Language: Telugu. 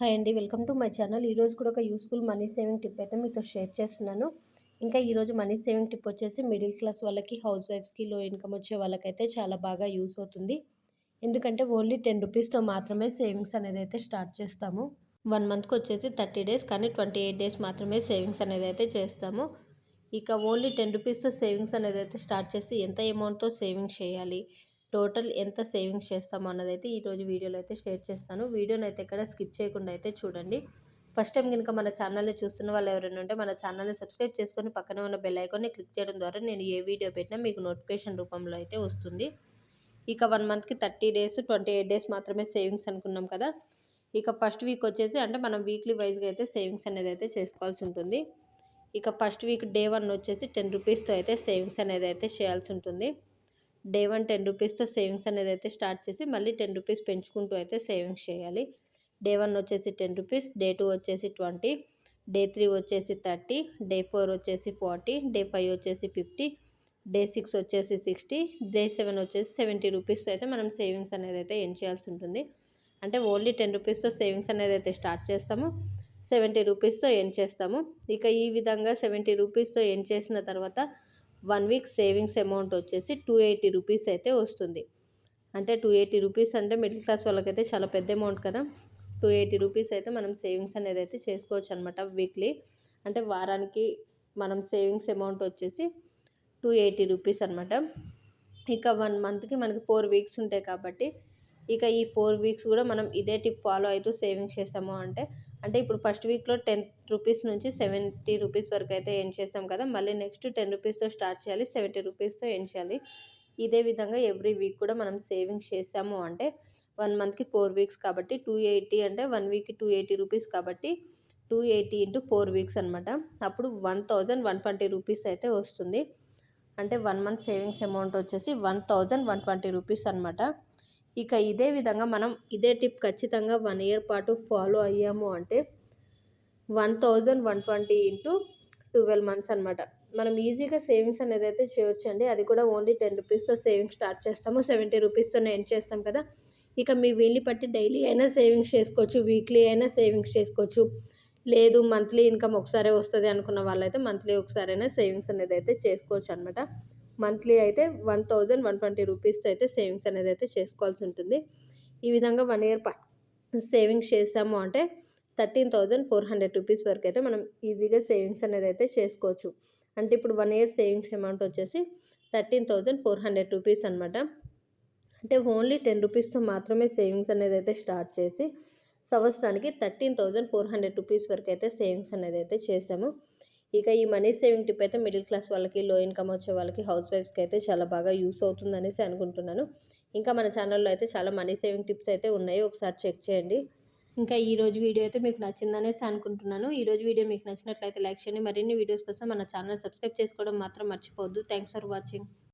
హాయ్ అండి. Welcome to my channel. ఈరోజు కూడా ఒక యూస్ఫుల్ మనీ సేవింగ్ టిప్ అయితే మీతో షేర్ చేస్తున్నాను. ఇంకా ఈరోజు మనీ సేవింగ్ టిప్ వచ్చేసి మిడిల్ క్లాస్ వాళ్ళకి హౌస్ వైఫ్స్కి లో ఇన్కమ్ వచ్చే వాళ్ళకైతే చాలా బాగా యూస్ అవుతుంది. ఎందుకంటే ఓన్లీ టెన్ రూపీస్తో మాత్రమే సేవింగ్స్ అనేది అయితే స్టార్ట్ చేస్తాము. వన్ మంత్కి వచ్చేసి థర్టీ డేస్ కానీ ట్వంటీ ఎయిట్ డేస్ మాత్రమే సేవింగ్స్ అనేది అయితే చేస్తాము. ఇక ఓన్లీ టెన్ రూపీస్తో సేవింగ్స్ అనేది అయితే స్టార్ట్ చేసి ఎంత అమౌంట్తో సేవింగ్స్ చేయాలి? టోటల్ ఎంత సేవింగ్స్ చేస్తామో అన్నది అయితే ఈరోజు వీడియోలో అయితే షేర్ చేస్తాను. వీడియోని అయితే ఎక్కడ స్కిప్ చేయకుండా అయితే చూడండి. ఫస్ట్ టైం కనుక మన ఛానల్ని చూస్తున్న వాళ్ళు ఎవరైనా ఉంటే మన ఛానల్ని సబ్స్క్రైబ్ చేసుకొని పక్కనే ఉన్న బెల్ ఐకాన్ని క్లిక్ చేయడం ద్వారా నేను ఏ వీడియో పెట్టినా మీకు నోటిఫికేషన్ రూపంలో అయితే వస్తుంది. ఇక వన్ మంత్కి thirty days twenty eight days మాత్రమే సేవింగ్స్ అనుకున్నాం కదా. ఇక ఫస్ట్ వీక్ వచ్చేసి అంటే మనం వీక్లీ వైజ్గా అయితే సేవింగ్స్ అనేది అయితే చేసుకోవాల్సి ఉంటుంది. ఇక ఫస్ట్ వీక్ డే వన్ వచ్చేసి టెన్ రూపీస్తో అయితే సేవింగ్స్ అనేది అయితే చేయాల్సి ఉంటుంది. డే వన్ టెన్ రూపీస్తో సేవింగ్స్ అనేది అయితే స్టార్ట్ చేసి మళ్ళీ టెన్ రూపీస్ పెంచుకుంటూ అయితే సేవింగ్స్ చేయాలి. డే వన్ వచ్చేసి టెన్ రూపీస్ డే టూ వచ్చేసి ట్వంటీ డే త్రీ వచ్చేసి థర్టీ డే ఫోర్ వచ్చేసి ఫార్టీ డే ఫైవ్ వచ్చేసి ఫిఫ్టీ డే సిక్స్ వచ్చేసి సిక్స్టీ డే సెవెన్ వచ్చేసి సెవెంటీ రూపీస్ అయితే మనం సేవింగ్స్ అనేది అయితే ఏం చేయాల్సి ఉంటుంది. అంటే ఓన్లీ టెన్ రూపీస్తో సేవింగ్స్ అనేది అయితే స్టార్ట్ చేస్తాము. సెవెంటీ రూపీస్తో ఎండ్ చేస్తాము. ఇక ఈ విధంగా సెవెంటీ రూపీస్తో ఎండ్ చేసిన తర్వాత వన్ వీక్ సేవింగ్స్ అమౌంట్ వచ్చేసి టూ ఎయిటీ రూపీస్ అయితే వస్తుంది. అంటే టూ ఎయిటీ రూపీస్ అంటే మిడిల్ క్లాస్ వాళ్ళకైతే చాలా పెద్ద అమౌంట్ కదా. టూ ఎయిటీ రూపీస్ అయితే మనం సేవింగ్స్ అనేది అయితే చేసుకోవచ్చు అనమాట వీక్లీ. అంటే వారానికి మనం సేవింగ్స్ అమౌంట్ వచ్చేసి టూ ఎయిటీ రూపీస్ అనమాట ఇక వన్ మంత్కి మనకి ఫోర్ వీక్స్ ఉంటాయి కాబట్టి ఇక ఈ ఫోర్ వీక్స్ కూడా మనం ఇదే టిప్ ఫాలో అవుతూ సేవింగ్స్ చేసాము అంటే అంటే ఇప్పుడు ఫస్ట్ వీక్లో టెన్ రూపీస్ నుంచి సెవెంటీ రూపీస్ వరకు అయితే ఏం చేసాం కదా మళ్ళీ నెక్స్ట్ టెన్ రూపీస్తో స్టార్ట్ చేయాలి సెవెంటీ రూపీస్తో ఏం చేయాలి. ఇదే విధంగా ఎవ్రీ వీక్ కూడా మనం సేవింగ్స్ చేసాము అంటే వన్ మంత్కి ఫోర్ వీక్స్ కాబట్టి టూ ఎయిటీ అంటే వన్ వీక్కి టూ ఎయిటీ రూపీస్ కాబట్టి two eighty into four weeks అనమాట అప్పుడు one thousand one twenty rupees అయితే వస్తుంది. అంటే వన్ మంత్ సేవింగ్స్ అమౌంట్ వచ్చేసి one thousand one twenty rupees అనమాట ఇక ఇదే విధంగా మనం ఇదే టిప్ ఖచ్చితంగా వన్ ఇయర్ పాటు ఫాలో అయ్యాము అంటే one thousand one twenty into twelve months అనమాట మనం ఈజీగా సేవింగ్స్ అనేది అయితే చేయొచ్చండి. అది కూడా ఓన్లీ టెన్ రూపీస్తో సేవింగ్స్ స్టార్ట్ చేస్తాము. సెవెంటీ రూపీస్తోనే ఎండ్ చేస్తాం కదా. ఇక మీ వీలు పట్టి డైలీ అయినా సేవింగ్స్ చేసుకోవచ్చు. వీక్లీ అయినా సేవింగ్స్ చేసుకోవచ్చు. లేదు మంత్లీ ఇన్కమ్ ఒకసారి వస్తుంది అనుకున్న వాళ్ళైతే మంత్లీ ఒకసారైనా సేవింగ్స్ అనేది అయితే చేసుకోవచ్చు అనమాట మంత్లీ అయితే వన్ థౌజండ్ వన్ ట్వంటీ రూపీస్తో అయితే సేవింగ్స్ అనేది అయితే చేసుకోవాల్సి ఉంటుంది. ఈ విధంగా వన్ ఇయర్ సేవింగ్స్ చేసాము అంటే thirteen thousand four hundred rupees వరకు అయితే మనం ఈజీగా సేవింగ్స్ అనేది అయితే చేసుకోవచ్చు. అంటే ఇప్పుడు వన్ ఇయర్ సేవింగ్స్ అమౌంట్ వచ్చేసి thirteen thousand four hundred rupees అనమాట అంటే ఓన్లీ టెన్ రూపీస్తో మాత్రమే సేవింగ్స్ అనేది అయితే స్టార్ట్ చేసి సంవత్సరానికి thirteen thousand four hundred rupees వరకు అయితే సేవింగ్స్ అనేది అయితే చేసాము. ఇక ఈ మనీ సేవింగ్ టిప్ అయితే మిడిల్ క్లాస్ వాళ్ళకి లో ఇన్కమ్ వచ్చే వాళ్ళకి హౌస్ వైఫ్స్కి అయితే చాలా బాగా యూస్ అవుతుందనేసి అనుకుంటున్నాను. ఇంకా మన ఛానల్లో అయితే చాలా మనీ సేవింగ్ టిప్స్ అయితే ఉన్నాయి. ఒకసారి చెక్ చేయండి. ఇంకా ఈ రోజు వీడియో అయితే మీకు నచ్చిందనేసి అనుకుంటున్నాను. ఈ రోజు వీడియో మీకు నచ్చినట్లయితే లైక్ చేయండి. మరిన్ని వీడియోస్ కోసం మన ఛానల్ సబ్స్క్రైబ్ చేసుకోవడం మాత్రం మర్చిపోవద్దు. Thanks for watching